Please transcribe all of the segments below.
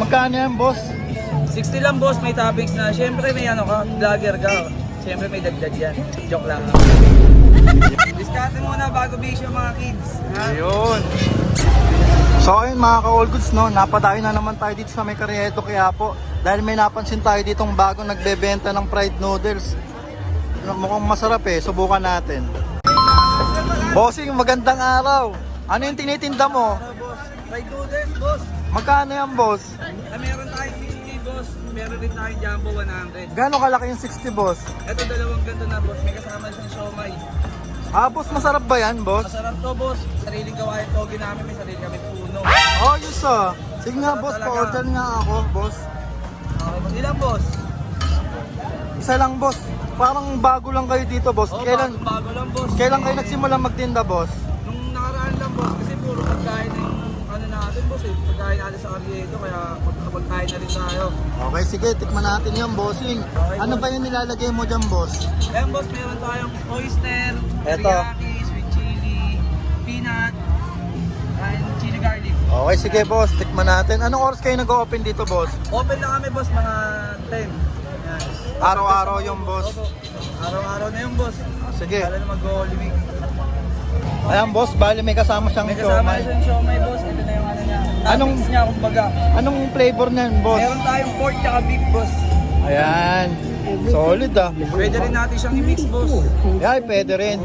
Magkano yan, boss? 60 lang boss, may toppings na. Siyempre may ano ka, vlogger ka. Siyempre may dagdag yan. Joke lang. Diskarte muna bago bisyo mga kids. Ha? Ayun. So ayun mga ka-all goods no, napadayo na naman tayo dito sa may Carriedo Quiapo dahil may napansin tayo ditong bagong nagbebenta ng fried noodles. Mukhang masarap eh, subukan natin. Bossing, magandang araw. Ano yung tinitinda mo? Ano? Fried noodles boss. Magkano yan, boss? Ah, meron tayong 60 boss. Meron rin tayong jumbo 100. Gano'ng kalaki yung 60, boss? Ito dalawang ganito na boss. May kasama siyang siomay. Ah, boss, masarap ba yan, boss? Masarap to boss. Sariling gawain togi namin. May sarili kami puno. Oh, yus ah. Sige nga, boss, Talaga. pa-order nga ako, boss. Okay boss. Ilan boss? Isa lang, boss. Parang bago lang kayo dito, boss. Oh, Kailan, bago, bago lang boss. kailan kayo nagsimula magtinda, boss? Nung nakaraan lang boss, kasi puro pagkain na yung natin sa Arieto, kaya magkakapagkain na rin tayo. Okay, sige, tikman natin yan, bossing. Ano ba yung nilalagay mo dyan, boss? Ayan boss, meron tayong oyster, Eto. teriyaki, sweet chili, peanut, and chili garlic. Okay, sige, boss, tikman natin. Anong oras kayo nag-open dito, boss? Open lang kami boss, mga 10. Yan. Araw-araw yung boss. Araw-araw na yung boss. Ah, sige. Lalo na Week. Ayan, boss, bali may kasama siyang May kasama siomay. siyang siomay boss. Ito na yung. Anong- Toppings niya, kumbaga. Anong flavor niyan, boss? Meron tayong pork tsaka beef boss. Ayan. Solid ah. Pwede rin natin siyang i-mix boss. Ay, pwede rin.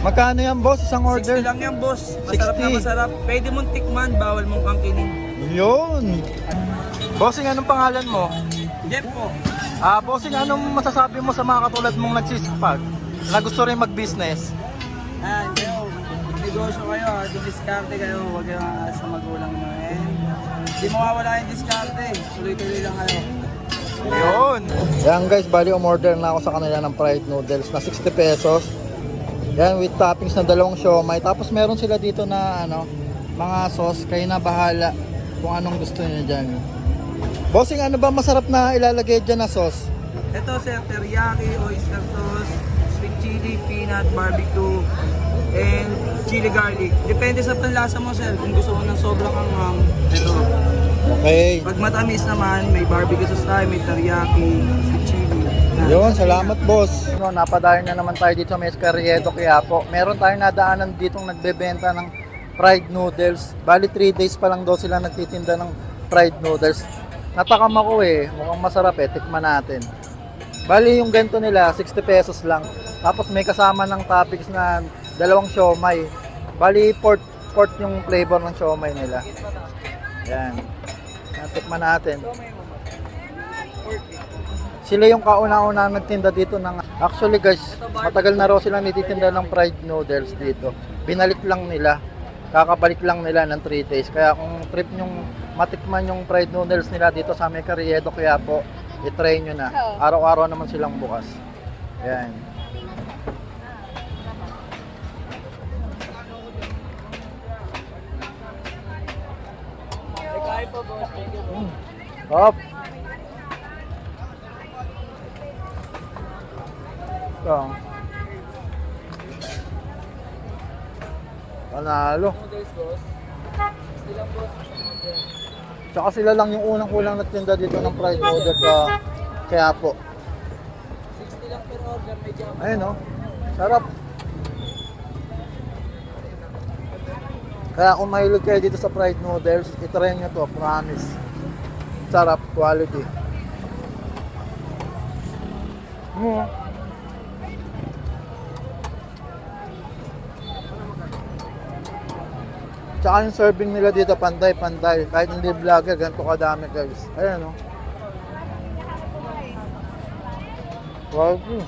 Magkano yan, boss? Isang order? 60 lang yan boss. Masarap na 60. masarap. Pwede mong tikman, bawal mong kangkinin. Yun. Bossing, anong pangalan mo? Jeff po. Ah, bossing, anong masasabi mo sa mga katulad mong nagsisipag na gusto rin mag-business? Ayan, kayo. Negosyo kayo ha. Dumiskarte kayo. Huwag kayo aas sa magulang nyo. Eh. Hindi mawawala yung diskarte. Tuloy-tuloy lang kayo. Yun. Yan guys, bali umorder na ako sa kanila ng fried noodles na 60 pesos. Yan with toppings na dalawang siomay. Tapos meron sila dito na ano, mga sauce. Kayo na bahala kung anong gusto niyo dyan. Bossing, ano ba masarap na ilalagay dyan na sauce? Ito sir, teriyaki, oyster sauce, sweet chili, peanut, barbecue, and chili garlic. Depende sa panlasa mo sir. Kung gusto mo ng sobrang anghang, ito. Okay. Pag matamis naman, may barbecue sauce tayo, may teriyaki, sweet chili. Yan. Yun, salamat boss. No, napadayo na naman tayo dito sa Mescarriedo Quiapo. Meron tayong nadaanan ditong nagbebenta ng fried noodles. Bali 3 days pa lang daw sila nagtitinda ng fried noodles. Natakam ako eh, mukhang masarap eh, tikman natin. Bali yung ganito nila, 60 pesos lang. Tapos may kasama ng toppings na dalawang siomay. Bali pork, pork yung flavor ng siomay nila. Yan. Natikman natin. Sila yung kauna-una nagtinda dito ng Actually guys, matagal na raw sila nititinda ng fried noodles dito. Binalik lang nila. Kakabalik lang nila ng 3 days. Kaya kung trip nyong matikman yung fried noodles nila dito sa may Carriedo kaya po, i-try nyo na. Araw-araw naman silang bukas. Yan. Hop. Ito. Panalo. Tsaka sila lang yung unang-unang nagtinda dito ng fried noodles sa kaya po. 60 lang per order, may jam. Ayun oh. Sarap. Kaya kung mahilig kayo dito sa fried noodles, itry nyo to, promise. Sarap, quality. Mm. Tsaka yung serving nila dito, pantay-pantay. Kahit hindi vlogger, ganito kadami guys. Ayan oh. Quality.